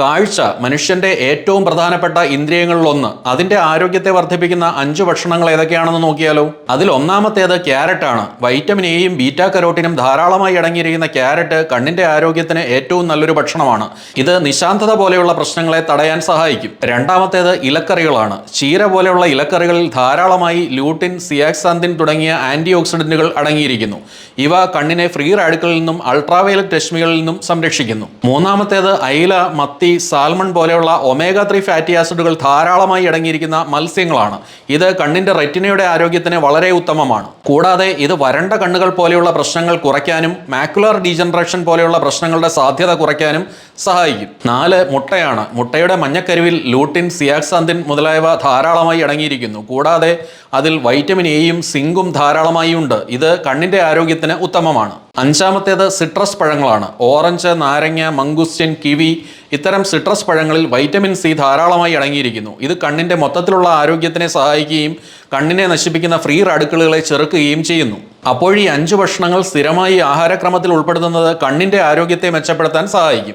കാഴ്ച മനുഷ്യന്റെ ഏറ്റവും പ്രധാനപ്പെട്ട ഇന്ദ്രിയങ്ങളിലൊന്ന്. അതിന്റെ ആരോഗ്യത്തെ വർദ്ധിപ്പിക്കുന്ന അഞ്ച് ഭക്ഷണങ്ങൾ ഏതൊക്കെയാണെന്ന് നോക്കിയാലോ? അതിൽ ഒന്നാമത്തേത് ക്യാരറ്റ് ആണ്. വൈറ്റമിൻ എയും ബീറ്റാ കരോട്ടിനും ധാരാളമായി അടങ്ങിയിരിക്കുന്ന ക്യാരറ്റ് കണ്ണിന്റെ ആരോഗ്യത്തിന് ഏറ്റവും നല്ലൊരു ഭക്ഷണമാണ്. ഇത് നിശാന്തത പോലെയുള്ള പ്രശ്നങ്ങളെ തടയാൻ സഹായിക്കും. രണ്ടാമത്തേത് ഇലക്കറികളാണ്. ചീര പോലെയുള്ള ഇലക്കറികളിൽ ധാരാളമായി ലൂട്ടിൻ സിയാക്സാന്തിൻ തുടങ്ങിയ ആന്റി ഓക്സിഡന്റുകൾ അടങ്ങിയിരിക്കുന്നു. ഇവ കണ്ണിനെ ഫ്രീ റാഡിക്കലിൽ നിന്നും അൾട്രാവയലറ്റ് രശ്മികളിൽ നിന്നും സംരക്ഷിക്കുന്നു. മൂന്നാമത്തേത് അയില മത്തി സാൽമൺ പോലെയുള്ള ഒമേഗ ത്രീ ഫാറ്റി ആസിഡുകൾ ധാരാളമായി അടങ്ങിയിരിക്കുന്ന മത്സ്യങ്ങളാണ്. ഇത് കണ്ണിന്റെ റെറ്റിനയുടെ ആരോഗ്യത്തിന് വളരെ ഉത്തമമാണ്. കൂടാതെ ഇത് വരണ്ട കണ്ണുകൾ പോലെയുള്ള പ്രശ്നങ്ങൾ കുറയ്ക്കാനും മാക്കുലർ ഡീജനറേഷൻ പോലെയുള്ള പ്രശ്നങ്ങളുടെ സാധ്യത കുറയ്ക്കാനും സഹായിക്കും. നാല് മുട്ടയാണ്. മുട്ടയുടെ മഞ്ഞക്കരുവിൽ ലൂട്ടിൻ സിയാക്സാന്തിൻ മുതലായവ ധാരാളമായി അടങ്ങിയിരിക്കുന്നു. കൂടാതെ അതിൽ വൈറ്റമിൻ എയും സിങ്കും ധാരാളമായി ഉണ്ട്. ഇത് കണ്ണിന്റെ ആരോഗ്യത്തിന് ഉത്തമമാണ്. അഞ്ചാമത്തേത് സിട്രസ് പഴങ്ങളാണ്. ഓറഞ്ച് നാരങ്ങ മംഗുസ്റ്റ്യൻ കിവി ഇത്തരം സിട്രസ് പഴങ്ങളിൽ വൈറ്റമിൻ സി ധാരാളമായി അടങ്ങിയിരിക്കുന്നു. ഇത് കണ്ണിന്റെ മൊത്തത്തിലുള്ള ആരോഗ്യത്തിനെ സഹായിക്കുകയും കണ്ണിനെ നശിപ്പിക്കുന്ന ഫ്രീ റാഡിക്കലുകളെ ചെറുക്കുകയും ചെയ്യുന്നു. അപ്പോൾ ഈ അഞ്ച് ഭക്ഷണങ്ങൾ സ്ഥിരമായി ആഹാരക്രമത്തിൽ ഉൾപ്പെടുത്തുന്നത് കണ്ണിന്റെ ആരോഗ്യത്തെ മെച്ചപ്പെടുത്താൻ സഹായിക്കും.